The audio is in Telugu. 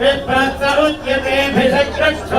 विप्रस्त उच्यते भिषक्षोहामीव चातनः